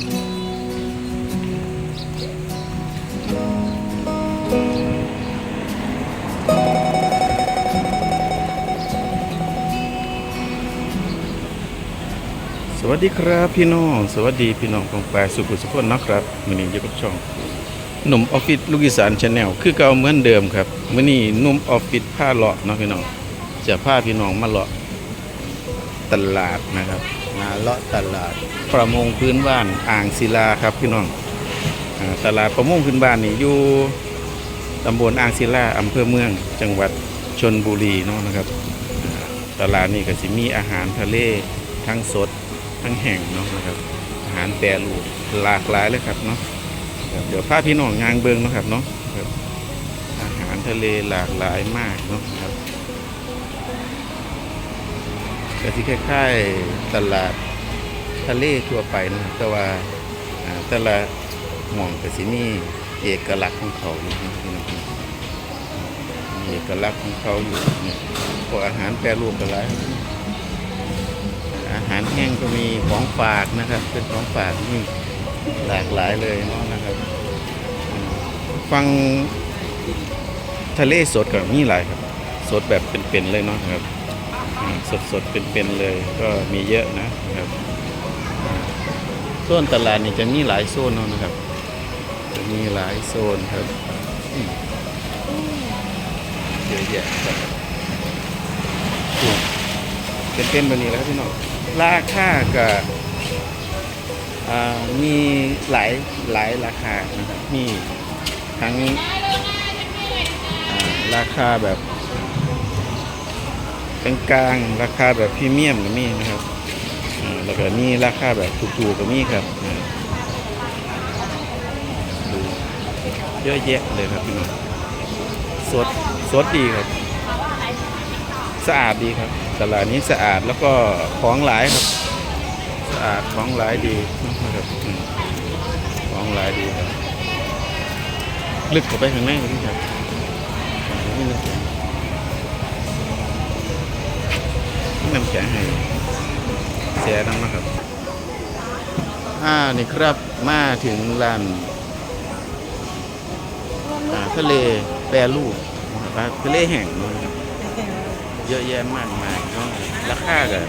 สวัสดีครับพี่น้อง สวัสดีพี่น้องของแปรสุขุสุขนนะครับมือนี้อยู่กับช่องหนุ่มออฟฟิศลูกอีสานชาแนลคือเก่าเหมือนเดิมครับมือนี้นุ่มออฟฟิศผ้าเลาะเนาะพี่น้องจะพาพี่น้องมาเลาะตลาดนะครับมาเลาะตลาด ประมงพื้นบ้านอ่างศิลาครับพี่น้องตลาดประมงพื้นบ้านนี่อยู่ตำบลอ่างศิลาอำเภอเมือง จังหวัดชนบุรีเนาะนะครับ ตลาดนี่ก็สิมีอาหารทะเลทั้งสดทั้งแห่งเนาะนะครับ อาหารแปรรูปหลากหลายเลยครับเนาะเดี๋ยวพาพี่น้องยางเบิงเนาะครับเนาะอาหารทะเลหลากหลายมากเนาะครับก็ที่คล้ายๆตลาด ทะเลทั่วไปนะครับแต่ว่าแต่ละหม่องก็สิมีเอกลักษณ์ของเขาอยู่นะพี่น้องเอกลักษณ์ของเขาอยู่เนี่ยพวกอาหารแปรรูปก็หลายครับอาหารแห้งก็มีของฝากนะครับ เป็นของฝากนี่หลากหลายเลยเนาะนะครับ ฟังทะเลสดกับมีหลายครับ สดแบบเป็นๆเลยเนาะครับ สดๆเป็นๆเลยก็มีเยอะนะครับ โซนตลาดนี่จะมีหลายโซนนะครับ จะมีหลายโซนครับเยอะแยะครับเป็นๆแบบนี้แล้วครับพี่น้องราคาก็อ่ามีหลายหลายราคานะครับ มีทั้งราคาแบบกลางๆราคาแบบพรีเมียมก็มีนะครับ แล้วก็มีราคาแบบถูกๆก็มีครับดูเยอะแยะเลยครับพี่น้องสดสดดีครับ สะอาดดีครับตลาดนี้สะอาดแล้วก็ของหลายครับ สะอาดของหลายดีนะครับอืมของหลายดีครับ ลึกเข้าไปข้างในเลยครับนี่น้ำแข็งนี่น้ำแข็งให้ แช่น้ำนะครับ อ่า นี่ครับ มาถึงร้านทะเลแปรรูปนะครับทะเลแห่งนะครับเยอะแยะมากมายเนาะราคาก็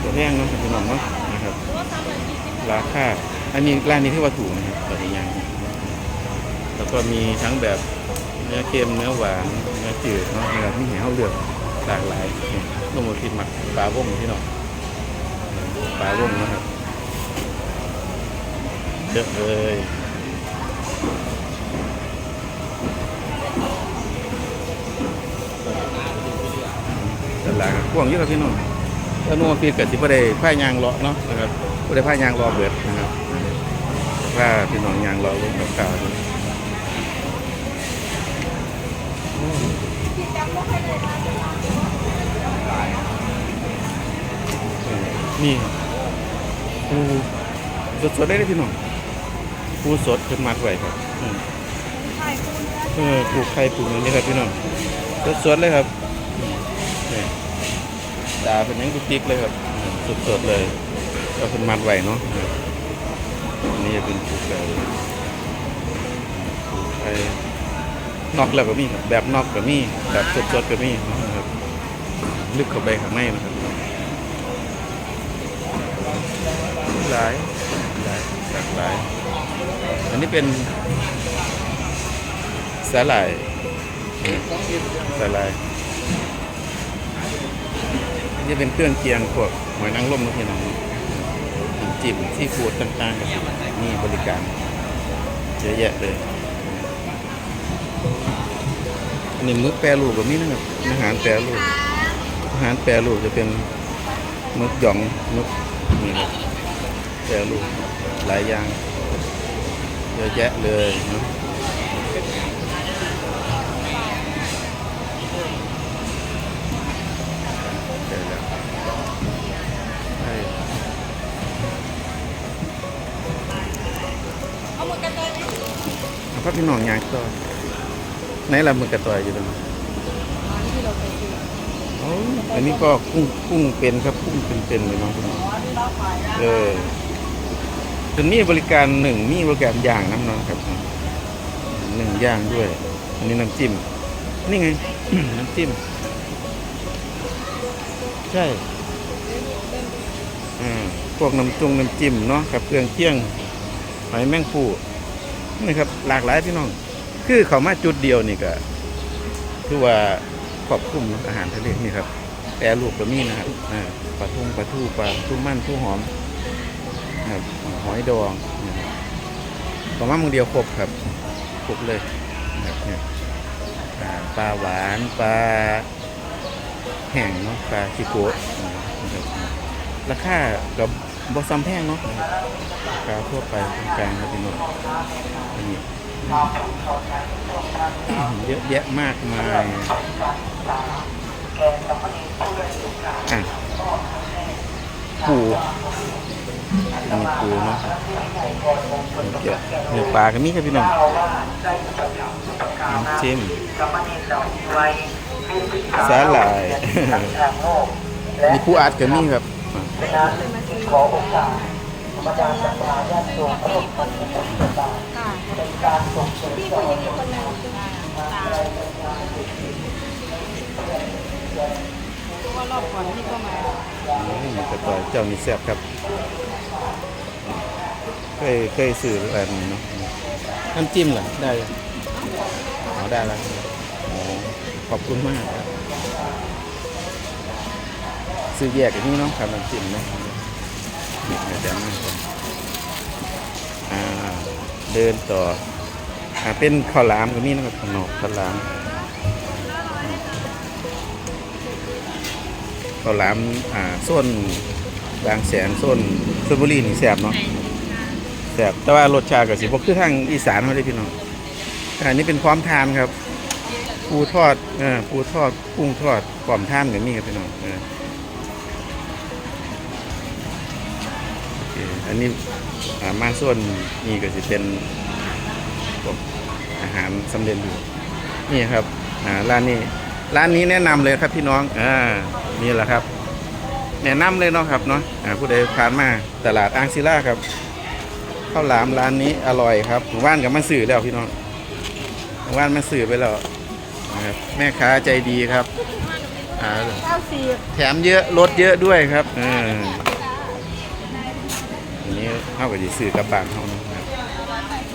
ตัวแพงเนาะพี่น้องเนาะนะครับ ราคา อันนี้ร้านนี้ที่ว่าถูกนะครับตอนนี้ยังแล้วก็มีทั้งแบบเนื้อเค็มเนื้อหวานเนื้อจืดเนาะนะครับมีให้เขาเลือกหลากหลายนี่ลงมาคิดมักปลาบ้งพี่น้อง ปลาบ้งนะครับเยอะเลยตลาดกว้างอยู่ครับพี่น้องถ้านัวฟีดกับสิบ่ได้ผ้ายางเลาะเนาะนะครับบ่ได้ผ้ายางรอเบิดนะครับผ้าพี่น้องยางรอเบิ่งกับข้าวนี่ ปูสดๆได้เลยพี่น้องปูสดขึ้นมัดไว้ครับเออปลูกไข่ปลูกอย่างนี้ครับพี่น้องสดๆเลยครับนี่ดาเป็นยังกุ๊กกิ๊กเลยครับสดๆเลยก็เป็นมัดไหวเนาะอันนี้จะเป็นผูกไก่ผูกไก่นอกแล้วก็มีครับแบบนอกก็มีแบบสดๆก็มีนะครับลึกเข้าไปข้างในนะครับ หลายหลายหลากหลาย อันนี้เป็นสาหร่ายสาหร่ายนี่เป็นเครื่องเคียงพวกหอยนางรมนะพี่น้องจิ้มที่ฟูดต่างๆก็สินี่บริการเยอะแยะเลยอันนี้มึกแปรรูปแบบนี้นะครับอาหารแปรรูปอาหารแปรรูปจะเป็นมึกหยองมึกนี่ครับ แปรรูปหลายอย่างเยอะแยะเลยเนาะแล้วใหมดกันเลยไหมเอาพักพี่น้องยางต่อไหนละมือกระต่อยอยู่ตรงนั้นอันนี้ก็กุ้งกุ้งเป็นครับกุ้งเป็นๆเลยน้องพี่น้องเออ จะมีบริการหนึ่งมีบริการอย่างน้ำเนาะครับหนึ่งย่างด้วย อันนี้น้ำจิ้ม นี่ไง น้ำจิ้ม ใช่อ่าพวกน้ำจงน้ำจิ้มเนาะกับเครื่องเคี่ยงหอยแมงปูนี่ครับ หลากหลายพี่น้อง คือเขามาจุดเดียวนี่ก็คือว่าครอบคลุมอาหารทะเลนี่ครับแปรรูปก็มีนะครับปลาทุ่งปลาทูปลาทุ่มันทูหอม ครับหอยดองนะครับประมาณมือเดียวครบครับครบเลยนะครับเนี่ยปลาหวานปลาแห้งเนาะปลาชิโกะราคากับบอซัมแพงเนาะนะครับราคาทั่วไปกลางๆครับพี่น้องนนี้เยอะแยะมากมายอะปู มีปูเนาะเดี๋ยวเนื้อปลาก็มีครับพี่น้องน้ำจิ้มสาหร่ายมีปูอัดก็มีครับอะค่ะพี่ผู้หญิงอีกคนหนึ่งเพราะว่ารอบก่อนพี่ก็มาอืมกระต่ายเจ้านี่แซ่บครับ เคยเคยสื่อแบบนี้เนาะน้ำจิ้มเหรอได้ยังอ๋อได้แล้วอ๋อขอบคุณมากครับซื้อแยกอย่างนี้เนาะครับน้ำจิ้มเนาะนี่อาจารย์มากครับอ่าเดินต่ออ่าเป็นข้าวหลามก็มีนะครับขนมข้าวหลามอืมข้าวหลามอ่าส้นบางแสนส้นชลบุรีนี่แซ่บเนาะ แซ่บแต่ว่ารสชาติก็สิบ่คือทางอีสานเขาได้พี่น้องอันนี้เป็นความทานครับปูทอดเออปูทอดกุ้งทอดความทานก็มีครับพี่น้องเอออันนี้อามาส่วนนี้ก็สิเป็นอาหารสำเร็จรูปนี่ครับอ่าร้านนี้ร้านนี้แนะนำเลยครับพี่น้องอ่านี่แหละครับ แนะนำเลยเนาะครับเนาะอ่าผู้ใดผ่านมาตลาดอ่างศิลาครับ ข้าวหลามร้านนี้อร่อยครับหมู่บ้านกับมาสื่อแล้วพี่น้องหมู่บ้านมาสื่อไปแล้วนะครับแม่ค้าใจดีครับอ่าเก้าสิบแถมเยอะลดเยอะด้วยครับเอออันนี้เข้ากับดีสื่อกับบางเขานะครับ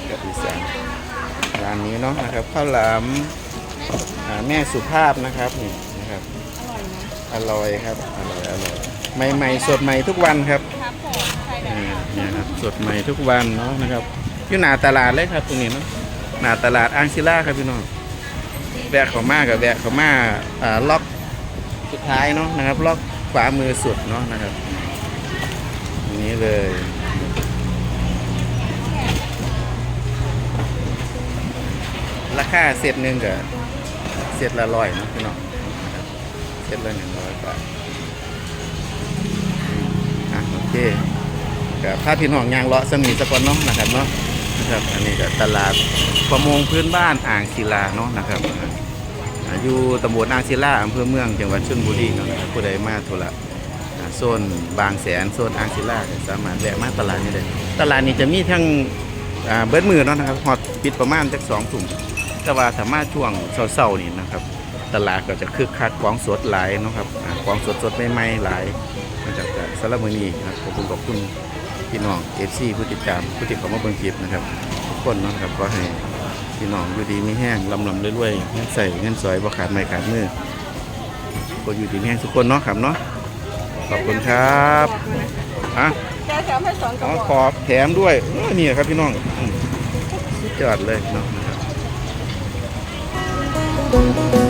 กับอีสานร้านนี้เนาะนะครับข้าวหลามอ่าแม่สุภาพนะครับนี่นะครับอร่อยนะอร่อยครับอร่อยอร่อยใหม่ๆสดใหม่ทุกวันครับ นี่ยครับสดใหม่ทุกวันเนาะนะครับอยู่หน้าตลาดเลยครับตรงนี้เนาะหน้าตลาดอ่างศิลาครับพี่น้องแวะเขามากับแวะเขามาอ่าล็อกสุดท้ายเนาะนะครับ ล็อกขวามือสุดเนาะนะครับอันนี้เลยราคาเซตหนึ่งกับเซตละร้อยเนาะพี่น้องนะครับเซตละหนึ่งร้อยบาทโอเค กับถ้าพี่น้องยางเลาะสมีสกอนเนาะนะครับเนาะนะครับอันนี้ก็ตลาดประมงพื้นบ้านอ่างศิลาเนาะนะครับอยู่ตำบลอ่างศิลาอำเภอเมืองจังหวัดชลบุรีเนาะนะครับผู้ใดมาธุระโซนบางแสนโซนอ่างศิลาสามารถแวะมาตลาดนี้ได้ตลาดนี้จะมีทั้งเบิดมือเนาะนะครับฮอดปิดประมาณจักสองทุ่มแต่ว่าสามารถช่วงเศร้าๆนี่นะครับตลาดก็จะคึกคักของสดหลายเนาะครับอ่าของสดสดๆใหม่หลายมาจากสารมือนีนะครับขอบคุณขอบคุณ พี่น้องเอฟซีผู้ติดตามผู้ติดตามมาเบิ่งคลิปนะครับทุกคนเนาะครับก็ให้พี่น้องอยู่ดีมีแห้งลำลำๆรวยๆเงินใส่เงินสอยบ่ขาดไม่ขาดมือคนอยู่ดีมีแห้งทุกคนเนาะครับเนาะขอบคุณครับอะแกแถมให้สองกอ๋ระอบอกขอบแถมด้วยเออนี่ครับพี่น้องอืมสุดยอดเลยเนาะนะครับ